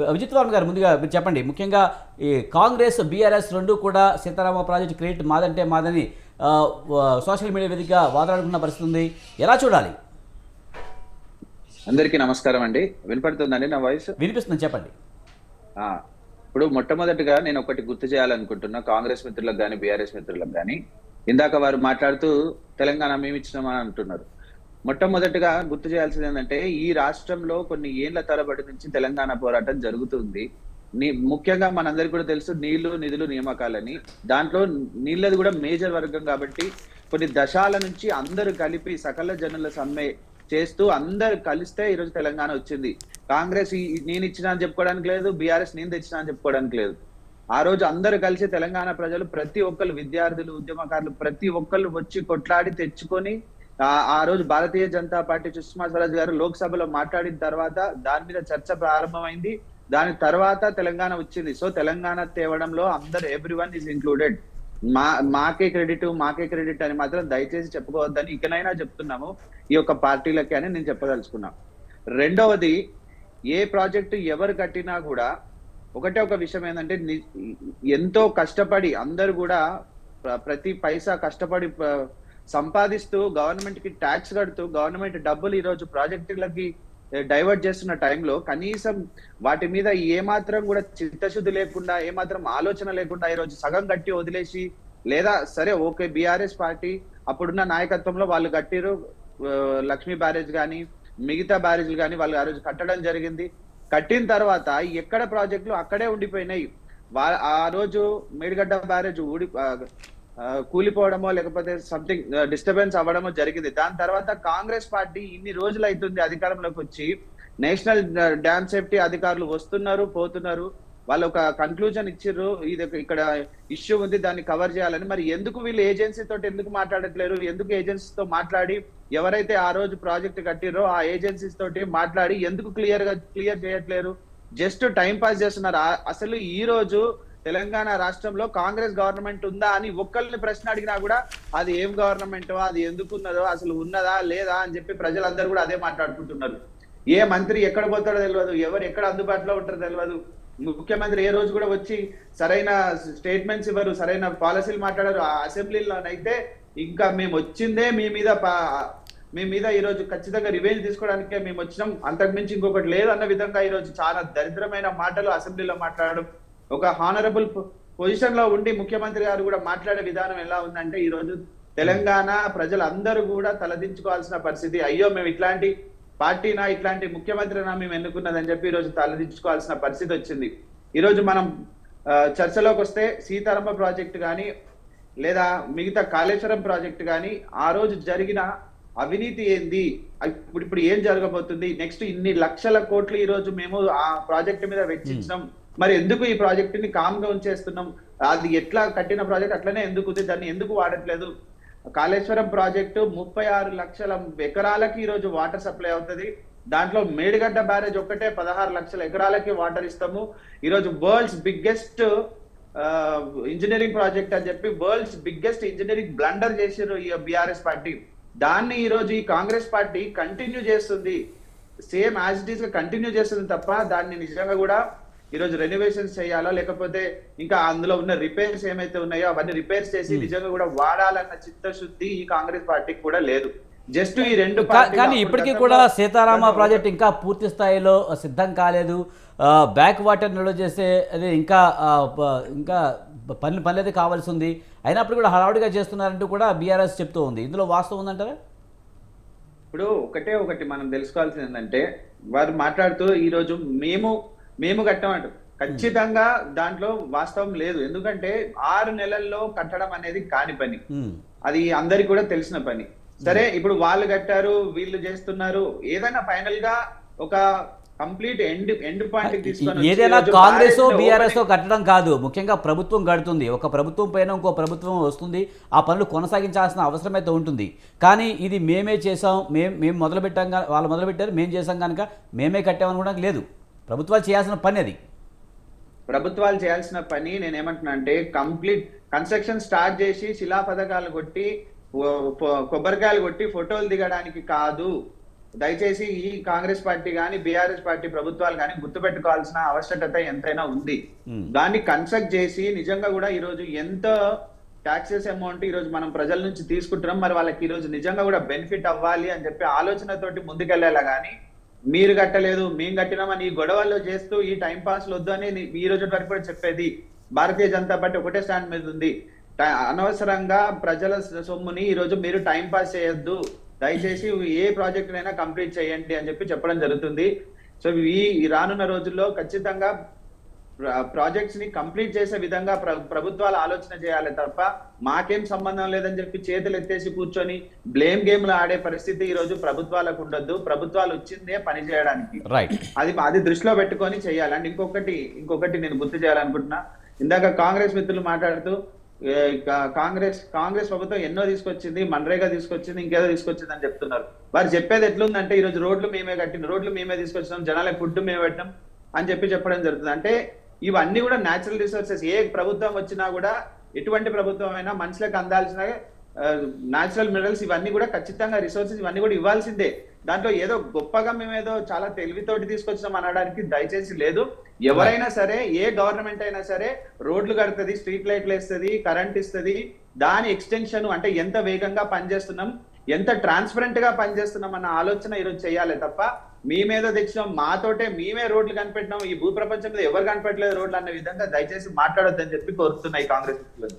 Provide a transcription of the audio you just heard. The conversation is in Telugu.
విజిత్ వర్మ గారు ముందుగా మీరు చెప్పండి. ముఖ్యంగా ఈ కాంగ్రెస్ బీఆర్ఎస్ రెండు కూడా సీతారామ ప్రాజెక్టు క్రెడిట్ మాదంటే మాదని సోషల్ మీడియా వేదికగా వాదాడుకున్న పరిస్థితి ఉంది. ఎలా చూడాలి? అందరికీ నమస్కారం అండి. వినపడుతుందండి నా వాయిస్? వినిపిస్తుంది. చెప్పండి. ఇప్పుడు మొట్టమొదటిగా నేను ఒకటి గుర్తు చేయాలనుకుంటున్నా. కాంగ్రెస్ మిత్రులకు కానీ బీఆర్ఎస్ మిత్రులకు కానీ ఇందాక వారు మాట్లాడుతూ తెలంగాణ మేము ఇచ్చినామని అంటున్నారు. మొట్టమొదటిగా గుర్తు చేయాల్సింది ఏంటంటే ఈ రాష్ట్రంలో కొన్ని ఏళ్ళ తరబడి నుంచి తెలంగాణ పోరాటం జరుగుతుంది. నీ ముఖ్యంగా మనందరికీ కూడా తెలుసు నీళ్ళు నిధులు నియామకాలని. దాంట్లో నీళ్ళది కూడా మేజర్ వర్గం కాబట్టి కొన్ని దశాల నుంచి అందరూ కలిపి సకల జనుల సమ్మె చేస్తూ అందరు కలిస్తే ఈరోజు తెలంగాణ వచ్చింది. కాంగ్రెస్ నేను ఇచ్చిన అని చెప్పుకోవడానికి లేదు బీఆర్ఎస్ నేను తెచ్చిన అని చెప్పుకోవడానికి లేదు. ఆ రోజు అందరు కలిసి తెలంగాణ ప్రజలు ప్రతి ఒక్కరు విద్యార్థులు ఉద్యమకారులు ప్రతి ఒక్కళ్ళు వచ్చి కొట్లాడి తెచ్చుకొని ఆ- రోజు భారతీయ జనతా పార్టీ సుష్మా స్వరాజ్ గారు లోక్సభలో మాట్లాడిన తర్వాత దాని మీద చర్చ ప్రారంభమైంది. దాని తర్వాత తెలంగాణ వచ్చింది. సో తెలంగాణ తేవడంలో అందరు ఎవ్రీ వన్ ఈజ్ ఇంక్లూడెడ్ మా మాకే క్రెడిట్ మాకే క్రెడిట్ అని మాత్రం దయచేసి చెప్పుకోవద్దని ఇకనైనా చెప్తున్నాము. ఈ యొక్క పార్టీలకి అని నేను చెప్పదలుచుకున్నా. రెండవది ఏ ప్రాజెక్టు ఎవరు కట్టినా కూడా ఒకటే ఒక విషయం ఏంటంటే ఎంతో కష్టపడి అందరు కూడా ప్రతి పైసా కష్టపడి సంపాదిస్తూ గవర్నమెంట్కి ట్యాక్స్ కడుతూ గవర్నమెంట్ డబ్బులు ఈరోజు ప్రాజెక్టులకి డైవర్ట్ చేస్తున్న టైంలో కనీసం వాటి మీద ఏమాత్రం కూడా చిత్తశుద్ధి లేకుండా ఏమాత్రం ఆలోచన లేకుండా ఈరోజు సగం కట్టి వదిలేసి లేదా సరే ఓకే బీఆర్ఎస్ పార్టీ అప్పుడున్న నాయకత్వంలో వాళ్ళు కట్టిరు లక్ష్మీ బ్యారేజ్ కానీ మిగతా బ్యారేజ్లు కానీ వాళ్ళు ఆ రోజు కట్టడం జరిగింది. కట్టిన తర్వాత ఎక్కడ ప్రాజెక్టులు అక్కడే ఉండిపోయినాయి. వా- ఆ రోజు మేడిగడ్డ బ్యారేజ్ ఊడి కూలిపోవడమో లేకపోతే సంథింగ్ డిస్టర్బెన్స్ అవ్వడమో జరిగింది. దాని తర్వాత కాంగ్రెస్ పార్టీ ఇన్ని రోజులు అవుతుంది అధికారంలోకి వచ్చి నేషనల్ డ్యామ్ సేఫ్టీ అధికారులు వస్తున్నారు పోతున్నారు. వాళ్ళు ఒక కన్క్లూజన్ ఇచ్చిర్రు ఇది ఒక- ఇక్కడ ఇష్యూ ఉంది దాన్ని కవర్ చేయాలని. మరి ఎందుకు వీళ్ళు ఏజెన్సీ తోటి ఎందుకు మాట్లాడట్లేరు? ఎందుకు ఏజెన్సీతో మాట్లాడి ఎవరైతే ఆ రోజు ప్రాజెక్ట్ కట్టిరో ఆ ఏజెన్సీస్ తోటి మాట్లాడి ఎందుకు క్లియర్గా క్లియర్ చేయట్లేరు? జస్ట్ టైం పాస్ చేస్తున్నారు. అసలు ఈ రోజు తెలంగాణ రాష్ట్రంలో కాంగ్రెస్ గవర్నమెంట్ ఉందా అని ఒక్కరిని ప్రశ్న అడిగినా కూడా అది ఏం గవర్నమెంట్ అది ఎందుకు ఉన్నదో అసలు ఉన్నదా లేదా అని చెప్పి ప్రజలందరూ కూడా అదే మాట్లాడుకుంటున్నారు. ఏ మంత్రి ఎక్కడ పోతాడో తెలియదు ఎవరు ఎక్కడ అందుబాటులో ఉంటారో తెలియదు ముఖ్యమంత్రి ఏ రోజు కూడా వచ్చి సరైన స్టేట్మెంట్స్ ఇవ్వరు సరైన పాలసీలు మాట్లాడరు. ఆ అసెంబ్లీలోనైతే ఇంకా మేము వచ్చిందే మీ మీద పా- మీ మీద ఈ రోజు ఖచ్చితంగా రివెంజ్ తీసుకోవడానికే మేము వచ్చినాం. అంతకుమించి ఇంకొకటి లేదన్న విధంగా ఈరోజు చాలా దరిద్రమైన మాటలు అసెంబ్లీలో మాట్లాడడం. ఒక హానరబుల్ పొజిషన్లో ఉండి ముఖ్యమంత్రి గారు కూడా మాట్లాడే విధానం ఎలా ఉందంటే ఈ రోజు తెలంగాణ ప్రజలందరూ కూడా తలదించుకోవాల్సిన పరిస్థితి. అయ్యో మేము ఇట్లాంటి పార్టీనా ఇట్లాంటి ముఖ్యమంత్రినా మేము ఎన్నుకున్నదని చెప్పి ఈరోజు రోజు తలదించుకోవాల్సిన పరిస్థితి వచ్చింది. ఈరోజు మనం చర్చలోకి వస్తే సీతారామ ప్రాజెక్టు కానీ లేదా మిగతా కాళేశ్వరం ప్రాజెక్టు కానీ ఆ రోజు జరిగిన అవినీతి ఏంది? ఇప్పుడు ఇప్పుడు ఏం జరగబోతుంది? నెక్స్ట్ ఇన్ని లక్షల కోట్లు ఈ రోజు మేము ఆ ప్రాజెక్టు మీద వెచ్చించినాం మరి ఎందుకు ఈ ప్రాజెక్ట్ని కామ్ ఉంచేస్తున్నాం అది ఎట్లా కట్టిన ప్రాజెక్ట్? అట్లనే ఎందుకు ఉంది? దాన్ని ఎందుకు వాడట్లేదు? కాళేశ్వరం ప్రాజెక్టు ముప్పై ఆరు లక్షల ఎకరాలకి ఈరోజు వాటర్ సప్లై అవుతుంది. దాంట్లో మేడిగడ్డ బ్యారేజ్ ఒక్కటే పదహారు లక్షల ఎకరాలకి వాటర్ ఇస్తాము. ఈరోజు వరల్డ్స్ బిగ్గెస్ట్ ఇంజనీరింగ్ ప్రాజెక్ట్ అని చెప్పి వరల్డ్స్ బిగ్గెస్ట్ ఇంజనీరింగ్ బ్లండర్ చేసారు ఈ బీఆర్ఎస్ పార్టీ దాన్ని ఈరోజు ఈ కాంగ్రెస్ పార్టీ కంటిన్యూ చేస్తుంది. సేమ్ యాజ్ ఇట్ ఈస్గా కంటిన్యూ చేస్తుంది తప్ప దాన్ని నిజంగా కూడా ఈ రోజు రెనోవేషన్స్ చేయాలా? లేకపోతే ఇంకా అందులో ఉన్న రిపేర్స్ ఏమైతే ఉన్నాయో అవన్నీ రిపేర్స్ చేసి నిజంగా కూడా వాడాలన్న చిత్తశుద్ధి ఈ కాంగ్రెస్ పార్టీకి కూడా లేదు. జస్ట్ ఈ రెండు కానీ ఇప్పటికీ కూడా సీతారామ ప్రాజెక్ట్ ఇంకా పూర్తి స్థాయిలో సిద్ధం కాలేదు. బ్యాక్ వాటర్ నిల్వ చేసే అది ఇంకా ఇంకా పనులు పనులు అయితే కావాల్సి ఉంది అయినప్పుడు కూడా హడావుడిగా చేస్తున్నారంటూ కూడా బీఆర్ఎస్ చెప్తూ ఉంది. ఇందులో వాస్తవం ఉందంటారా? ఇప్పుడు ఒకటే ఒకటి మనం తెలుసుకోవాల్సింది ఏంటంటే వారు మాట్లాడుతూ ఈ రోజు మేము మేము కట్టామంట ఖచ్చితంగా దాంట్లో వాస్తవం లేదు. ఎందుకంటే ఆరు నెలల్లో కట్టడం అనేది కాని పని. అది అందరికి కూడా తెలిసిన పని. సరే ఇప్పుడు వాళ్ళు కట్టారు వీళ్ళు చేస్తున్నారు ఏదైనా ఫైనల్గా ఒక కంప్లీట్ ఎండ్ ఎండ్ పాయింట్ తీసుకొని ఏదైనా కాంగ్రెస్ బీఆర్ఎస్ కట్టడం కాదు. ముఖ్యంగా ప్రభుత్వం కడుతుంది. ఒక ప్రభుత్వం పైన ఇంకో ప్రభుత్వం వస్తుంది. ఆ పనులు కొనసాగించాల్సిన అవసరం అయితే ఉంటుంది. కానీ ఇది మేమే చేసాం మేము మేము మొదలు పెట్టాం గా- వాళ్ళు మొదలు పెట్టారు మేము చేసాం కనుక మేమే కట్టామని కూడా లేదు. ప్రభుత్వాలు చేయాల్సిన పని అది. ప్రభుత్వాలు చేయాల్సిన పని నేను ఏమంటున్నా అంటే కంప్లీట్ కన్స్ట్రక్షన్ స్టార్ట్ చేసి శిలా పథకాలు కొట్టి కొబ్బరికాయలు కొట్టి ఫోటోలు దిగడానికి కాదు. దయచేసి ఈ కాంగ్రెస్ పార్టీ కానీ బీఆర్ఎస్ పార్టీ ప్రభుత్వాలు కానీ గుర్తుపెట్టుకోవాల్సిన ఆవశ్యకత ఎంతైనా ఉంది. దాన్ని కన్స్ట్రక్ట్ చేసి నిజంగా కూడా ఈ రోజు ఎంత ట్యాక్సెస్ అమౌంట్ ఈ రోజు మనం ప్రజల నుంచి తీసుకుంటున్నాం మరి వాళ్ళకి ఈ రోజు నిజంగా కూడా బెనిఫిట్ అవ్వాలి అని చెప్పి ఆలోచనతోటి ముందుకెళ్ళాలా కానీ మీరు కట్టలేదు మేము కట్టినామని ఈ గొడవల్లో చేస్తూ ఈ టైం పాస్ వద్దు అని ఈ రోజు వరకు కూడా చెప్పేది. భారతీయ జనతా పార్టీ ఒకటే స్టాండ్ మీద ఉంది. అనవసరంగా ప్రజల సొమ్ముని ఈ రోజు మీరు టైం పాస్ చేయొద్దు. దయచేసి ఏ ప్రాజెక్టునైనా కంప్లీట్ చేయండి అని చెప్పి చెప్పడం జరుగుతుంది. సో ఈ రానున్న రోజుల్లో ఖచ్చితంగా ప్రాజెక్ట్స్ని కంప్లీట్ చేసే విధంగా ప్ర- ప్రభుత్వాలు ఆలోచన చేయాలి తప్ప మాకేం సంబంధం లేదని చెప్పి చేతులు ఎత్తేసి కూర్చొని బ్లేమ్ గేమ్లు ఆడే పరిస్థితి ఈ రోజు ప్రభుత్వాలకు ఉండొద్దు. ప్రభుత్వాలు వచ్చిందే పని చేయడానికి. రైట్ అది అది దృష్టిలో పెట్టుకొని చేయాలి. అండ్ ఇంకొకటి ఇంకొకటి నేను గుర్తు చేయాలనుకుంటున్నా. ఇందాక కాంగ్రెస్ మిత్రులు మాట్లాడుతూ కాంగ్రెస్ కాంగ్రెస్ ప్రభుత్వం ఎన్నో తీసుకొచ్చింది మన్రేగా తీసుకొచ్చింది ఇంకేదో తీసుకొచ్చింది అని చెప్తున్నారు. వారు చెప్పేది ఎట్లుందంటే ఈ రోజు రోడ్లు మేమే కట్టిన రోడ్లు మేమే తీసుకొచ్చినాం జనాలకు ఫుడ్ మేమే పెట్టినాం అని చెప్పి చెప్పడం జరుగుతుంది. అంటే ఇవన్నీ కూడా న్యాచురల్ రిసోర్సెస్ ఏ ప్రభుత్వం వచ్చినా కూడా ఎటువంటి ప్రభుత్వం అయినా మనుషులకు అందాల్సిన న్యాచురల్ మినరల్స్ ఇవన్నీ కూడా ఖచ్చితంగా రిసోర్సెస్ ఇవన్నీ కూడా ఇవ్వాల్సిందే. దాంట్లో ఏదో గొప్పగా మేము ఏదో చాలా తెలివితోటి తీసుకొచ్చాం అనడానికి దయచేసి లేదు. ఎవరైనా సరే ఏ గవర్నమెంట్ అయినా సరే రోడ్లు కడుతుంది స్ట్రీట్ లైట్లు వేస్తుంది కరెంట్ ఇస్తుంది. దాని ఎక్స్టెన్షన్ అంటే ఎంత వేగంగా పనిచేస్తున్నాం ఎంత ట్రాన్స్పరెంట్గా పనిచేస్తున్నాం అన్న ఆలోచన ఈరోజు చేయాలి తప్ప మేమేదో తెచ్చినాం మాతోటే మేమే రోడ్లు కనిపెట్టినాం ఈ భూ ప్రపంచం మీద ఎవరు కనిపెట్టలేదు రోడ్లు అన్న విధంగా దయచేసి మాట్లాడొద్దని చెప్పి కోరుతున్నాయి కాంగ్రెస్ మిత్రులు.